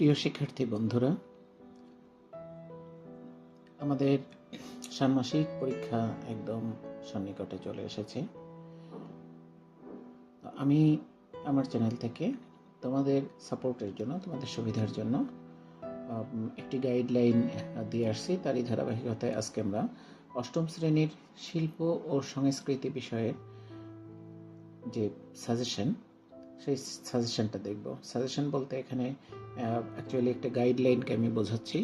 প্রিয় শিক্ষার্থী বন্ধুরা, আমাদের ষান্মাসিক পরীক্ষা একদম সন্নিকটে চলে এসেছে। আমি আমার চ্যানেল থেকে তোমাদের সাপোর্টের জন্য, তোমাদের সুবিধার জন্য একটি গাইডলাইন দিয়ে আসছি। তারই ধারাবাহিকতায় আজকে আমরা অষ্টম শ্রেণির শিল্প ও সংস্কৃতি বিষয়ের যে সাজেশন সেই সাজেশনটা দেখব। সাজেশন বলতে এখানে অ্যাকচুয়ালি একটা গাইডলাইনকে আমি বোঝাচ্ছি।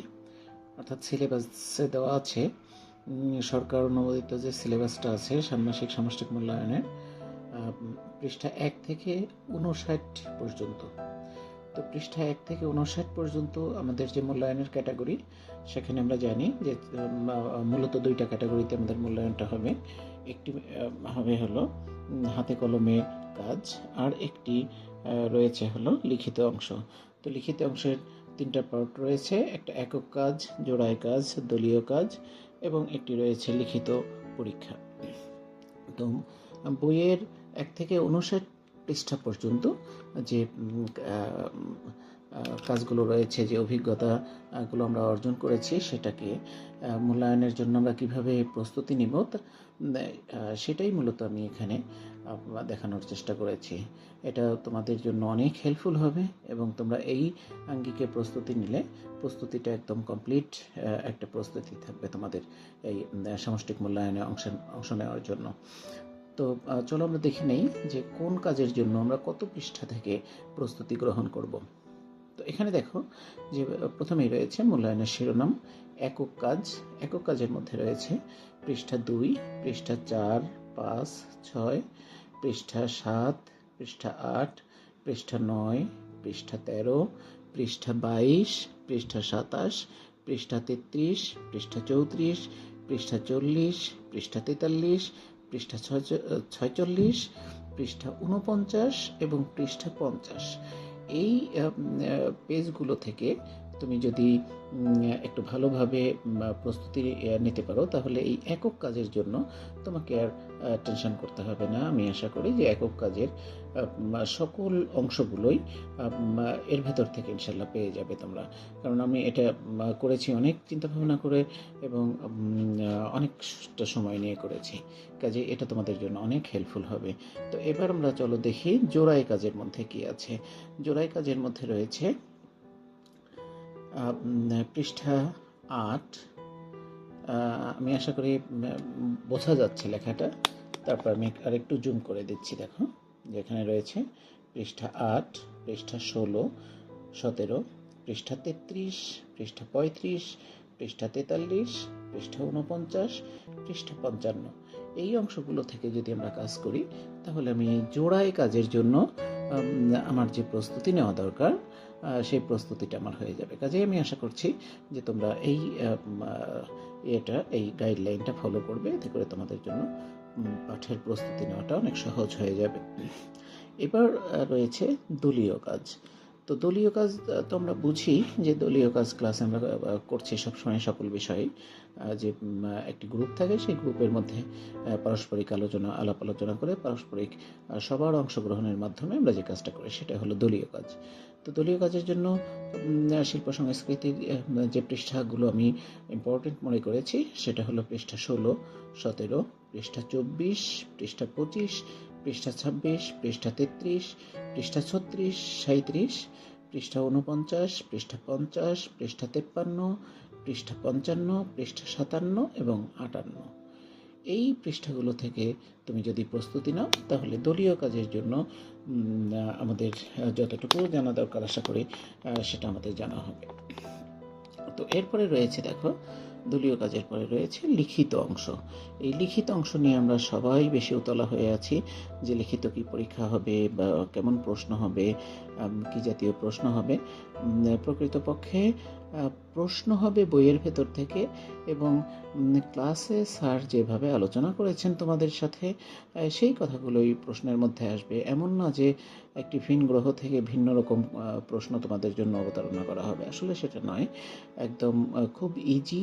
অর্থাৎ সিলেবাসে দেওয়া আছে সরকার অনুমোদিত যে সিলেবাসটা আছে, ষান্মাসিক সামষ্টিক মূল্যায়নের পৃষ্ঠা এক থেকে উনষাট পর্যন্ত। তো পৃষ্ঠা এক থেকে উনষাট পর্যন্ত আমাদের যে মূল্যায়নের ক্যাটাগরি সেখানে আমরা জানি যে মূলত দুইটা ক্যাটাগরিতে আমাদের মূল্যায়নটা হবে। একটি হবে হলো হাতে কলমে কাজ আর একটি রয়েছে হলো লিখিত অংশ। তো লিখিত অংশের তিনটা পার্ট রয়েছে, একটা একক কাজ, জোড়ায় কাজ, দলীয় কাজ এবং একটি রয়েছে লিখিত পরীক্ষা। তো বইয়ের এক থেকে উনষাট পৃষ্ঠা পর্যন্ত যে কাজগুলো রয়েছে, যে অভিজ্ঞতাগুলো আমরা অর্জন করেছি সেটাকে মূল্যায়নের জন্য আমরা কীভাবে প্রস্তুতি নিব সেটাই মূলত আমি এখানে দেখানোর চেষ্টা করেছি। এটা তোমাদের জন্য অনেক হেল্পফুল হবে এবং তোমরা এই আঙ্গিকে প্রস্তুতি নিলে, প্রস্তুতিটা একদম কমপ্লিট একটা প্রস্তুতি থাকবে তোমাদের এই সামষ্টিক মূল্যায়নে অংশ অংশ নেওয়ার জন্য। তো চলো আমরা দেখে নেই যে কোন কাজের জন্য আমরা কত পৃষ্ঠা থেকে প্রস্তুতি গ্রহণ করব। তো এখানে দেখো যে প্রথমেই রয়েছে মূল্যায়নের শিরোনাম, একক কাজ, একক কাজের মধ্যে রয়েছে পৃষ্ঠা দুই, পৃষ্ঠা চার, পাঁচ, ছয়, পৃষ্ঠা সাত, পৃষ্ঠা আট, পৃষ্ঠা নয়, পৃষ্ঠা তেরো, পৃষ্ঠা বাইশ, পৃষ্ঠা সাতাশ, পৃষ্ঠা তেত্রিশ, পৃষ্ঠা চৌত্রিশ, পৃষ্ঠা চল্লিশ, পৃষ্ঠা তেতাল্লিশ, পৃষ্ঠা ছয়- ছয়চল্লিশ, পৃষ্ঠা উনপঞ্চাশ এবং পৃষ্ঠা পঞ্চাশ। এই পেজগুলো থেকে তুমি যদি একটু ভালোভাবে প্রস্তুতি নিতে পারো, তাহলে এই একক কাজের জন্য তোমাকে আর টেনশন করতে হবে না। আমি আশা করি যে একক কাজের সকল অংশগুলোই এর ভেতর থেকে ইনশাল্লাহ পেয়ে যাবে তোমরা। কারণ আমি এটা করেছি অনেক চিন্তা ভাবনা করে এবং অনেকটা সময় নিয়ে করেছি। কাজে এটা তোমাদের জন্য অনেক হেল্পফুল হবে। তো এবার আমরা চলো দেখি জোড়াই কাজের মধ্যে কি আছে। জোড়াই কাজের মধ্যে রয়েছে পৃষ্ঠা আট আমি আশা করি বোঝা যাচ্ছে লেখাটা। তারপর আমি আরেকটু জুম করে দিচ্ছি, দেখো, যেখানে রয়েছে পৃষ্ঠা আট, পৃষ্ঠা ষোলো, সতেরো, পৃষ্ঠা তেত্রিশ, পৃষ্ঠা পঁয়ত্রিশ, পৃষ্ঠা তেতাল্লিশ, পৃষ্ঠা উনপঞ্চাশ পৃষ্ঠা পঞ্চান্ন। এই অংশগুলো থেকে যদি আমরা কাজ করি, তাহলে আমি জোড়ায় কাজের জন্য আমার যে প্রস্তুতি নেওয়া দরকার সেই প্রস্তুতিটা আমার হয়ে যাবে। কাজে আমি আশা করছি যে তোমরা এই এটা এই গাইডলাইনটা ফলো করবে। এতে করে তোমাদের জন্য পাঠের প্রস্তুতি নেওয়াটা অনেক সহজ হয়ে যাবে। এবার রয়েছে দলীয় কাজ। তো দলীয় কাজ তো আমরা বুঝি যে দলীয় কাজ ক্লাস আমরা করছি সবসময় সকল বিষয়ে যে একটি গ্রুপ থাকে, সেই গ্রুপের মধ্যে পারস্পরিক আলোচনা, আলাপ আলোচনা করে পারস্পরিক সবার অংশগ্রহণের মাধ্যমে আমরা যে কাজটা করি, সেটা হলো দলীয় কাজ। তো দলীয় কাজের জন্য শিল্প সংস্কৃতির যে পৃষ্ঠাগুলো আমি ইম্পর্টেন্ট মনে করেছি, সেটা হলো পৃষ্ঠা ষোলো, সতেরো, পৃষ্ঠা চব্বিশ, পৃষ্ঠা পঁচিশ, পৃষ্ঠা ছাব্বিশ, পৃষ্ঠা তেত্রিশ, পৃষ্ঠা ছত্রিশ সাঁত্রিশ পৃষ্ঠা উনপঞ্চাশ পৃষ্ঠা পঞ্চাশ, পৃষ্ঠা তেপ্পান্ন, পৃষ্ঠা পঞ্চান্ন, পৃষ্ঠা সাতান্ন এবং আটান্ন। এই পৃষ্ঠাগুলো থেকে তুমি যদি প্রস্তুতি নাও, তাহলে দলীয় কাজের জন্য আমাদের যতটুকু জানা দরকার, আশা করি সেটা আমাদের জানা হবে। তো এরপরে রয়েছে, দেখো দলীয় কাজের পরে রয়েছে লিখিত অংশ। এই লিখিত অংশ নিয়ে আমরা সবাই বেশি উতলা হয়ে আছি যে লিখিত কি পরীক্ষা হবে বা কেমন প্রশ্ন হবে কি জাতীয় প্রশ্ন হবে। প্রকৃতপক্ষে প্রশ্ন হবে বইয়ের ভেতর থেকে এবং ক্লাসে স্যার যেভাবে আলোচনা করেছেন তোমাদের সাথে সেই কথাগুলোই প্রশ্নের মধ্যে আসবে। এমন না যে একটি ভিন গ্রহ থেকে ভিন্ন রকম প্রশ্ন তোমাদের জন্য অবতারণা করা হবে। আসলে সেটা নয়। একদম খুব ইজি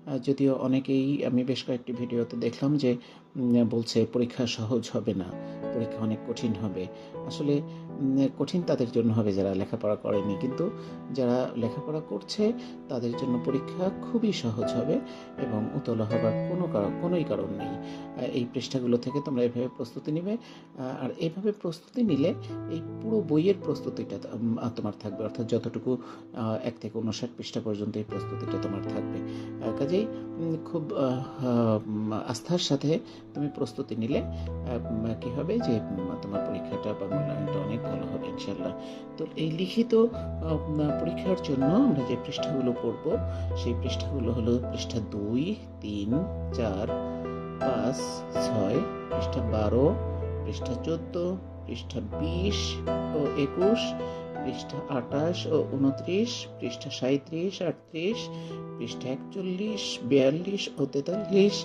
যদিও অনেকেই আমি বেশ কয়েকটি ভিডিওতে দেখলাম যে বলছে পরীক্ষা সহজ হবে না পরীক্ষা অনেক কঠিন হবে। আসলে কঠিন তাদের জন্য হবে যারা লেখাপড়া করেনি। কিন্তু যারা লেখাপড়া করছে তাদের জন্য পরীক্ষা খুবই সহজ হবে এবং উতলা হবার কোনো কারণ কোনোই কারণ নেই। এই পৃষ্ঠাগুলো থেকে তোমরা এভাবে প্রস্তুতি নিবে আর এইভাবে প্রস্তুতি নিলে এই পুরো বইয়ের প্রস্তুতিটা তোমার থাকবে। অর্থাৎ যতটুকু এক থেকে উনষাট পৃষ্ঠা পর্যন্ত এই প্রস্তুতিটা তোমার থাকবে। আহ, কাজেই খুব আস্থার সাথে তুমি প্রস্তুতি নিলে কি হবে যে তোমার পরীক্ষাটা বা মূল্যায়নটা অনেক ভালো হবে ইনশাল্লাহ তো এই লিখিত পরীক্ষার জন্য আমরা যে পৃষ্ঠাগুলো পড়ব, সেই পৃষ্ঠাগুলো হলো পৃষ্ঠা দুই, তিন, চার, পাঁচ, ছয়, পৃষ্ঠা বারো, পৃষ্ঠা চোদ্দ, পৃষ্ঠা বিশ ও একুশ পৃষ্ঠা আঠাশ ও উনত্রিশ, পৃষ্ঠা সাঁত্রিশ আটত্রিশ, পৃষ্ঠা একচল্লিশ, বিয়াল্লিশ ও তেতাল্লিশ,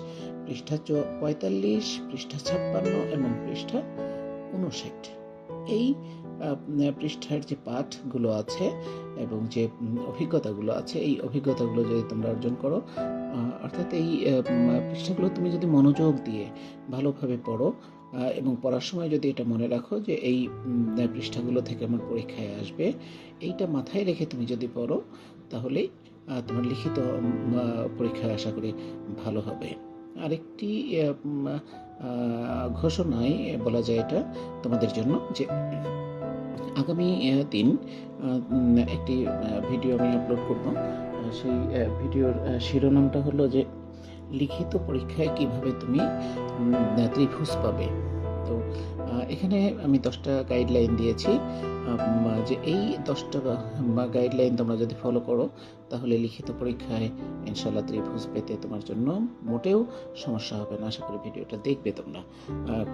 পৃষ্ঠা পঁয়তাল্লিশ, পৃষ্ঠা ছাপ্পান্ন এবং পৃষ্ঠা উনষাট এই পৃষ্ঠার যে পাঠগুলো আছে এবং যে অভিজ্ঞতাগুলো আছে, এই অভিজ্ঞতাগুলো যদি তোমরা অর্জন করো অর্থাৎ এই পৃষ্ঠাগুলো তুমি যদি মনোযোগ দিয়ে ভালোভাবে পড়ো এবং পড়ার সময় যদি এটা মনে রাখো যে এই পৃষ্ঠাগুলো থেকে আমার পরীক্ষায় আসবে, এইটা মাথায় রেখে তুমি যদি পড়ো, তাহলে তোমার লিখিত পরীক্ষায় আশা করি ভালো হবে। আরেকটি ঘোষণায় বলা যায় এটা তোমাদের জন্য যে আগামী দিন একটি ভিডিও আমি আপলোড করব। সেই ভিডিওর শিরোনামটা হলো যে লিখিত পরীক্ষায় কীভাবে তুমি ত্রিভুজ পাবে। তো এখানে আমি দশটা গাইডলাইন দিয়েছি। যে এই দশটা গাইডলাইন তোমরা যদি ফলো করো, তাহলে লিখিত পরীক্ষায় ইনশাল্লাহ ত্রিভুজ পেতে তোমার জন্য মোটেও সমস্যা হবে না। আশা করি ভিডিওটা দেখবে তোমরা।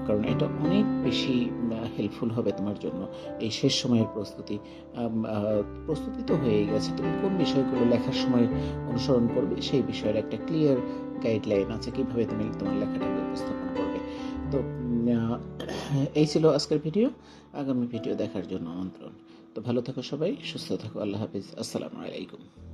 কারণ এটা অনেক বেশি হেল্পফুল হবে তোমার জন্য। এই শেষ সময়ের প্রস্তুতি। প্রস্তুতি তো হয়েই গেছে। তুমি কোন বিষয়গুলো লেখার সময় অনুসরণ করবে, সেই বিষয়ের একটা ক্লিয়ার গাইডলাইন আছে কীভাবে তুমি তোমার লেখাটাকে উপস্থাপন করবে। তো এই ছিল আজকের ভিডিও। আগামী ভিডিও দেখার জন্য আমন্ত্রণ। তো ভালো থাকো সবাই, সুস্থ থাকো, আল্লাহ হাফিজ। আসসালামু আলাইকুম।